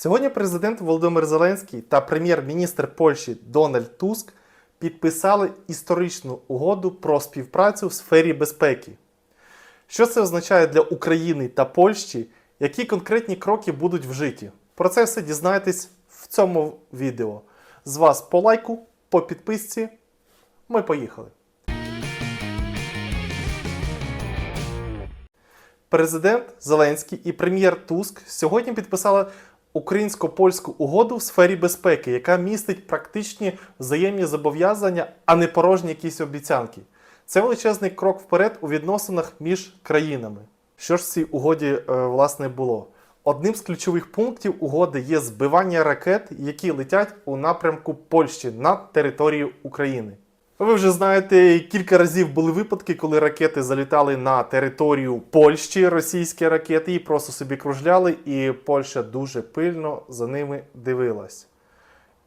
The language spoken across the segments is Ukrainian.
Сьогодні президент Володимир Зеленський та прем'єр-міністр Польщі Дональд Туск підписали історичну угоду про співпрацю в сфері безпеки. Що це означає для України та Польщі? Які конкретні кроки будуть вжиті? Про це все дізнаєтесь в цьому відео. З вас по лайку, по підписці. Ми поїхали. Президент Зеленський і прем'єр Туск сьогодні підписали українсько-польську угоду в сфері безпеки, яка містить практичні взаємні зобов'язання, а не порожні якісь обіцянки. Це величезний крок вперед у відносинах між країнами. Що ж в цій угоді е, власне було? Одним з ключових пунктів угоди є збивання ракет, які летять у напрямку Польщі на територію України. Ви вже знаєте, кілька разів були випадки, коли ракети залітали на територію Польщі, російські ракети, і просто собі кружляли, і Польща дуже пильно за ними дивилась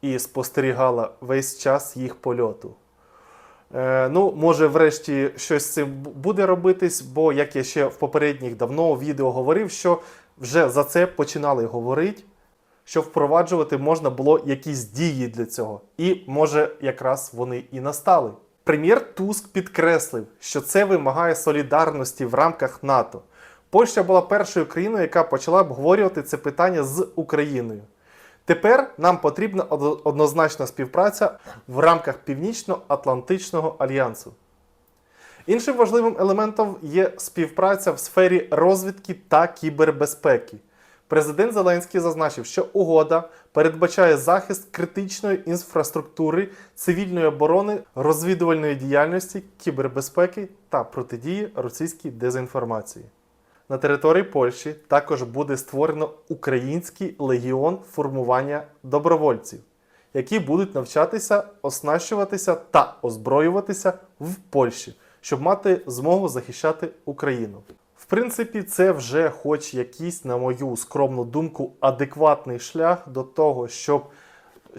і спостерігала весь час їх польоту. Е, ну, може, врешті щось з цим буде робитись, бо як я ще в попередніх давно відео говорив, що вже за це починали говорити, що впроваджувати можна було якісь дії для цього. І може якраз вони і настали. Прем'єр Туск підкреслив, що це вимагає солідарності в рамках НАТО. Польща була першою країною, яка почала обговорювати це питання з Україною. Тепер нам потрібна однозначна співпраця в рамках Північно-Атлантичного альянсу. Іншим важливим елементом є співпраця в сфері розвідки та кібербезпеки. Президент Зеленський зазначив, що угода передбачає захист критичної інфраструктури, цивільної оборони, розвідувальної діяльності, кібербезпеки та протидії російській дезінформації. На території Польщі також буде створено український легіон формування добровольців, які будуть навчатися, оснащуватися та озброюватися в Польщі, щоб мати змогу захищати Україну. Принципі, це вже, хоч якийсь, на мою скромну думку, адекватний шлях до того, щоб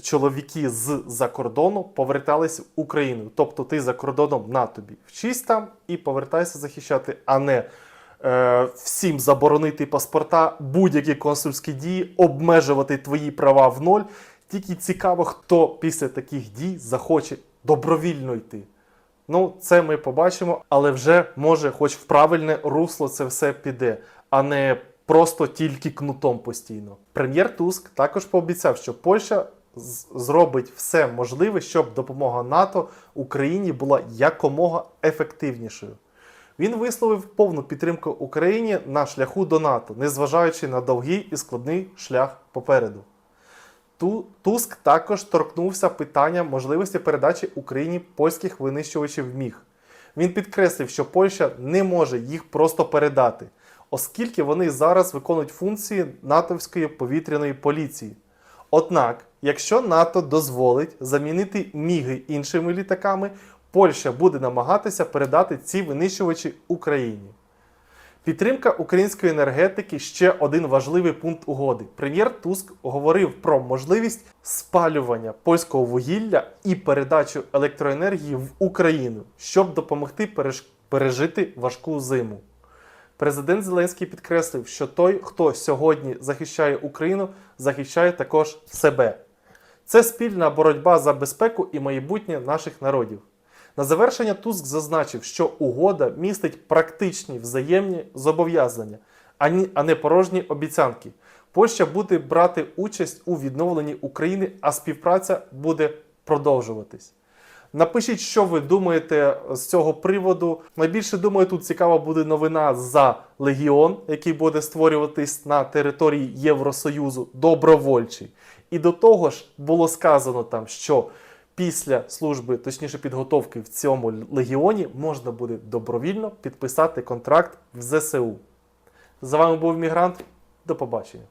чоловіки з-за кордону повертались в Україну. Тобто ти за кордоном на тобі вчись там і повертайся захищати, а не е, всім заборонити паспорта, будь-які консульські дії, обмежувати твої права в ноль. Тільки цікаво, хто після таких дій захоче добровільно йти. Ну, це ми побачимо, але вже може, хоч в правильне русло це все піде, а не просто тільки кнутом постійно. Прем'єр Туск також пообіцяв, що Польща зробить все можливе, щоб допомога НАТО Україні була якомога ефективнішою. Він висловив повну підтримку Україні на шляху до НАТО, незважаючи на довгий і складний шлях попереду. Ту- Туск також торкнувся питання можливості передачі Україні польських винищувачів МІГ. Він підкреслив, що Польща не може їх просто передати, оскільки вони зараз виконують функції натовської повітряної поліції. Однак, якщо НАТО дозволить замінити міги іншими літаками, Польща буде намагатися передати ці винищувачі Україні. Підтримка української енергетики ще один важливий пункт угоди. Прем'єр Туск говорив про можливість спалювання польського вугілля і передачу електроенергії в Україну, щоб допомогти переж- пережити важку зиму. Президент Зеленський підкреслив, що той, хто сьогодні захищає Україну, захищає також себе. Це спільна боротьба за безпеку і майбутнє наших народів. На завершення Туск зазначив, що угода містить практичні взаємні зобов'язання, а не порожні обіцянки. Польща буде брати участь у відновленні України, а співпраця буде продовжуватись. Напишіть, що ви думаєте з цього приводу. Найбільше думаю, тут цікава буде новина за Легіон, який буде створюватись на території Євросоюзу добровольчий. І до того ж було сказано там, що після служби, точніше підготовки в цьому легіоні, можна буде добровільно підписати контракт в ЗСУ. З вами був Мігрант. До побачення.